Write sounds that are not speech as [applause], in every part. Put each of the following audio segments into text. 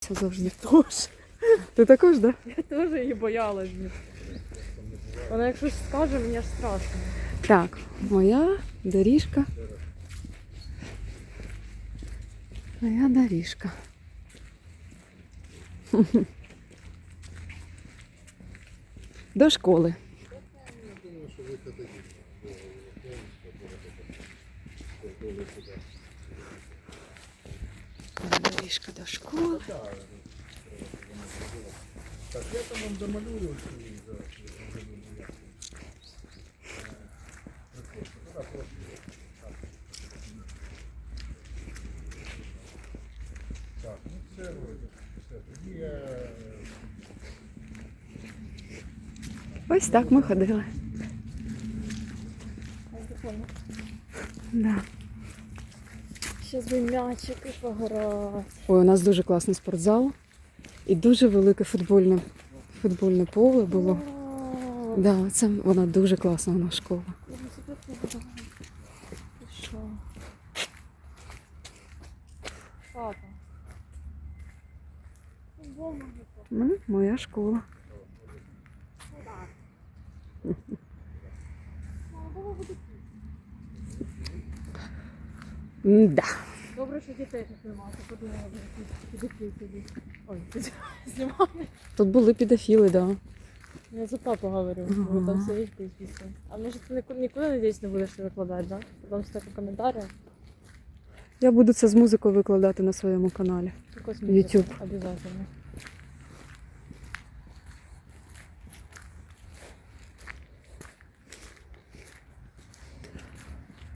Це завжди. Тож, Ти також, так? Да? я теж її боялась. Вона як щось скаже, мені аж страшно. Так, моя доріжка. Моя доріжка. До школи. Доріжка до школи. Так, я там вам домалюю. Так, ну тоді я Ось так ми ходили. Да. Ще з м'ячики пограти. Ой, у нас дуже класний спортзал і дуже велике футбольне, футбольне поле було. Да, це вона дуже класна вона школа. Що? Папа. Футбол Ну, моя школа. [laughs] Да. Добре, що дітей тут немає, ти подумала, підійти сюди. Ой, [laughs] ти знімаєш. Тут були підофіли, да. Я за папу говорю, ви там сидиш пісня. А може ти нікуди, нікуди надіюсь, не будеш викладати, да? Потім стільки коментарів. Я буду це з музикою викладати на своєму каналі. Якось YouTube. Обязательно.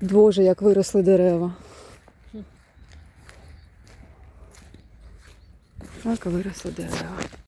Боже, як виросли дерева. Так виросли дерева.